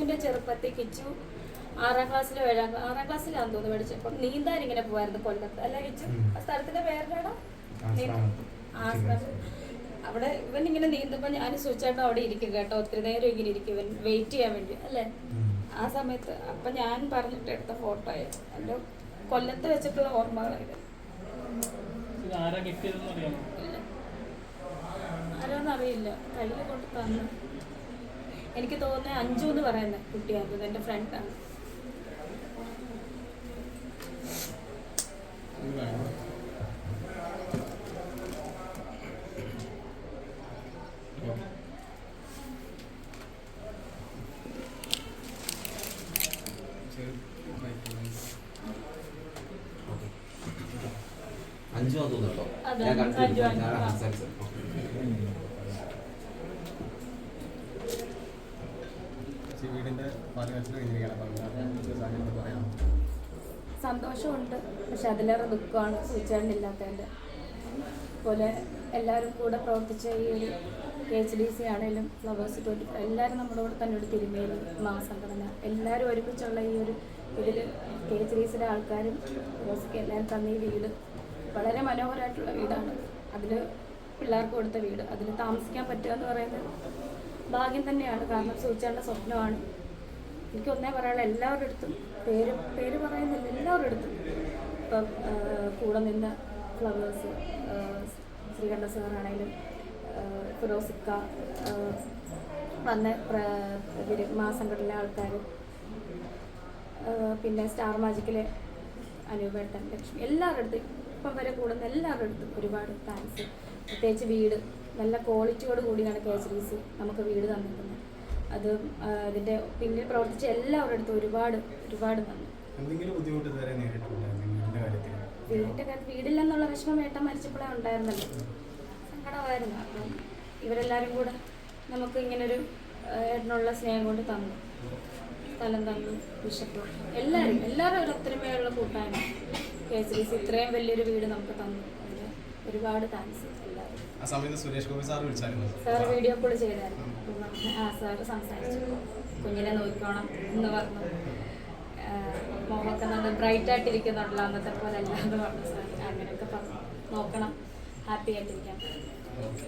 പഠിച്ചപ്പോഴത്തേക്ക് കിച്ചു ആറാം ക്ലാസ്സിലോ ഏഴാം ക്ലാസ് ആറാം ക്ലാസ്സിലാന്ന് തോന്നുന്നു പഠിച്ചപ്പോൾ നീന്താൻ ഇങ്ങനെ പോവായിരുന്നു കൊല്ലത്ത് അല്ല കിച്ചു? ആ സ്ഥലത്തിന്റെ പേരിലാണോ ആശ്രാമം. ആശ്രമം അവിടെ ഇവൻ ഇങ്ങനെ നീന്തുമ്പോൾ ഞാൻ സൂചിച്ചായിട്ട് അവിടെ ഇരിക്കും കേട്ടോ. ഒത്തിരി നേരം ഇങ്ങനെ ഇരിക്കും ഇവൻ. വെയിറ്റ് ചെയ്യാൻ വേണ്ടി. അല്ലേ? ആ സമയത്ത് അപ്പൊ ഞാൻ പറഞ്ഞിട്ട് എടുത്ത ഫോട്ടോ എന്റെ കൊല്ലത്ത് വെച്ചിട്ടുള്ള അറിയാമോ? ആരോന്നറിയില്ല. കയ്യിൽ കൊണ്ട് തന്നു. എനിക്ക് തോന്നുന്നത് അഞ്ചു എന്ന് പറയുന്ന കുട്ടിയാണ് എന്റെ ഫ്രണ്ടാണ് അഞ്ചു അതെ, ഞാൻ അഞ്ചു. ഞാൻ സംസാരിച്ചത്. സന്തോഷമുണ്ട്. പക്ഷെ അതിലേറെ ദുഃഖമാണ് സൂചനയില്ലാത്തതിന്റെ പോലെ എല്ലാവരും കൂടെ പ്രവർത്തിച്ച ഈ ഒരു കെ എച്ച് ഡി സി ആണെങ്കിലും ഫ്ലവേഴ്സ് ട്വന്റി എല്ലാവരും നമ്മുടെ കൂടെ തന്നെ ഒരു തിരുമേലി മഹാസംഘടന. എല്ലാവരും ഒരുമിച്ചുള്ള ഈ ഒരു ഇതിൽ കെ എച്ച് ഡി സിയുടെ ആൾക്കാരും ഫ്ലവേഴ്സൊക്കെ എല്ലാവരും തന്ന ഈ വീട് വളരെ മനോഹരമായിട്ടുള്ള വീടാണ്. അതിൽ പിള്ളേർക്ക് കൊടുത്ത വീട് അതിൽ താമസിക്കാൻ പറ്റുക എന്ന് പറയുന്നത് ഭാഗ്യം തന്നെയാണ്. കാരണം സൂചിച്ചാണ്ട സ്വപ്നമാണ്. എനിക്ക് ഒന്നേ പറയാനുള്ള എല്ലാവരുടെ അടുത്തും പേര് പേര് പറയുന്നില്ല എല്ലാവരുടെ അടുത്തും. ഇപ്പം കൂടെ നിന്ന ഫ്ലവേഴ്സ് ശ്രീകണ്ഠ സാറാണേലും ഫിറോസിക്ക വന്ന മാസംഘടന ആൾക്കാർ പിന്നെ സ്റ്റാർ മാജിക്കിലെ അനുപേട്ടൻ ലക്ഷ്മി എല്ലാവരുടെ അടുത്തും ഇപ്പം വരെ കൂടുന്ന എല്ലാവരുടെ അടുത്തും ഒരുപാട് താങ്ക്സ് പ്രത്യേകിച്ച് വീട് നല്ല ക്വാളിറ്റിയോട് കൂടിയാണ് കെ എച്ച് ഡി സി നമുക്ക് വീട് തന്നിരിക്കുന്നത്. അത് അതിന്റെ പിന്നിൽ പ്രവർത്തിച്ച എല്ലാവരുടെ അടുത്തും ഒരുപാട് ഒരുപാട് നന്ദി. കാര്യത്തിൽ? വീടിന്റെ കാര്യം വീടില്ലെന്നുള്ള വിഷമം ഏട്ടൻ മരിച്ചപ്പോഴേ ഉണ്ടായിരുന്നല്ലോ. സങ്കടമായിരുന്നു. അപ്പം ഇവരെല്ലാവരും കൂടെ നമുക്ക് ഇങ്ങനൊരു ഏട്ടനുള്ള സ്നേഹം കൊണ്ട് തന്നു. സ്ഥലം തന്നു ബിഷപ്പ് എല്ലാവരും എല്ലാവരും ഒരു ഒത്തൊരുമയുള്ള കൂട്ടായ്മ. കെ എസ് ഡി സി ഇത്രയും വലിയൊരു വീട് നമുക്ക് തന്നു. അതിന് ഒരുപാട് താങ്ക്സ് ആ സമയത്ത് സുരേഷ് ഗോപി സാർ വിളിച്ചായിരുന്നു. സാർ വീഡിയോ കോൾ ചെയ്തായിരുന്നു. ആ സാർ സംസാരിച്ചു. കുഞ്ഞിനെ നോക്കിക്കോണം എന്ന് പറഞ്ഞു. മോഹൊക്കെ നല്ല ബ്രൈറ്റ് ആയിട്ടിരിക്കുന്നുണ്ടല്ലോ അന്നത്തെ പോലെ അല്ല എന്ന് പറഞ്ഞു സാർ അങ്ങനെയൊക്കെ പറഞ്ഞു. നോക്കണം. Happy ആയിട്ടിരിക്കാം okay